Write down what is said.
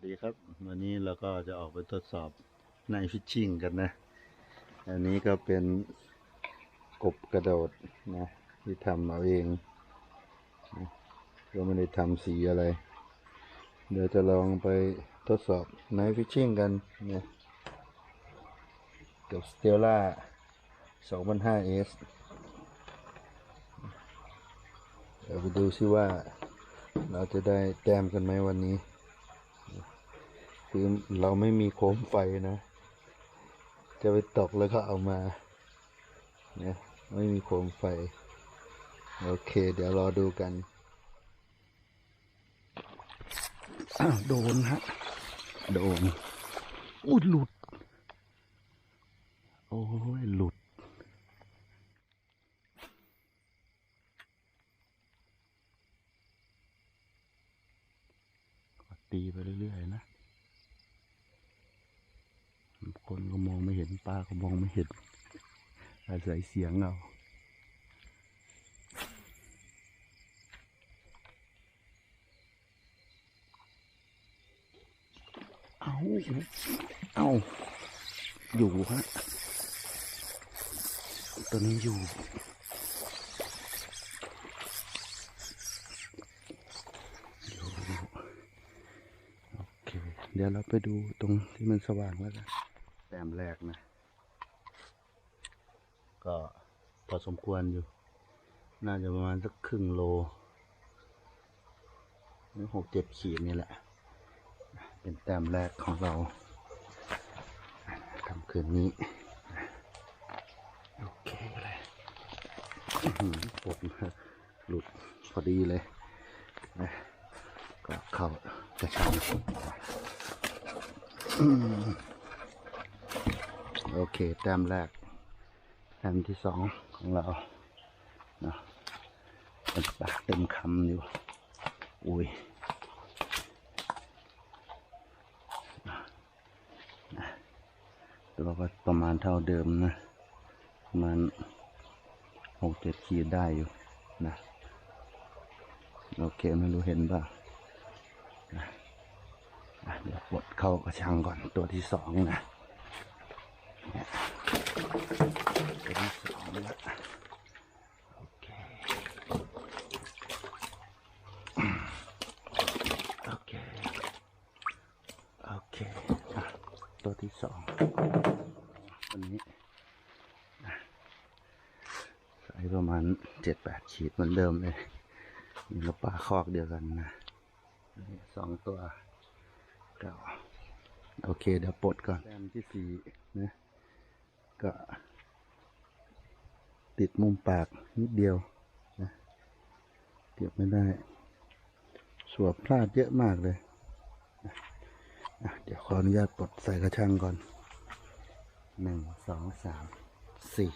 วัสดีครับ วันนี้เราก็จะออกไปทดสอบในฟิชชิ่งกันนะ อันนี้ก็เป็นกบกระโดดนะ ที่ทำเอาเองนะก็ไม่ได้ทำสีอะไร เดี๋ยวจะลองไปทดสอบในฟิชชิ่งกันนะกับสเตลล่า 2005S เดี๋ยวไปดูซิว่าเราจะได้แต้มกันไหมวันนี้ คือเราไม่มีโคมไฟนะ จะไปตกแล้วก็เอามาเนี่ยไม่มีโคมไฟ โอเค เดี๋ยวรอดูกันอ้าวโดนฮะ โดนอุ้ยหลุด โอ้ยหลุดตีไปเรื่อยๆนะ คนก็มองไม่เห็นป้าก็มองไม่เห็น อาศัยเสียงเอาเอาเอาอยู่ฮะตัวนี้อยู่โอเคเดี๋ยวเราไปดูตรงที่มันสว่างแล้วกัน แต้มแรกนะ ก็พอสมควรอยู่ น่าจะประมาณสักครึ่งโลหรือหกเจ็ดขีดนี่แหละ เป็นแต้มแรกของเราทำคืนนี้ โอเคเลยอื้อหือปวดมหลุดพอดีเลยนะก็เข้ากระชัง โอเค แต้มแรก แต้มที่สองของเราเนาะเป็นปากเต็มคำอยู่ อุ้ยนะตัวก็ประมาณเท่าเดิมนะ ประมาณหกเจ็ดขีดได้อยู่นะ โอเค ไม่รู้เห็นป่ะนะอะเดี๋ยวปลดเข้ากระชังก่อนตัวที่สองนะ ตัวที่สองล้วโอเคโอเคโอเคตัวที่สองวันนี้ใส่ประมาณเจ็ดแปดขีดเหมือนเดิมเลยมีกระปลาคอกเดียวกันนะสองตัวเก้าโอเค เดี๋ยวปลดก่อนแต้มที่สี่นะ ก็ ติดมุมปากนิดเดียวนะเก็บไม่ได้ สวบพลาดเยอะมากเลยนะอะเดี๋ยวขออนุญาตปลดใส่กระชังก่อนหนึ่งสองสามสี่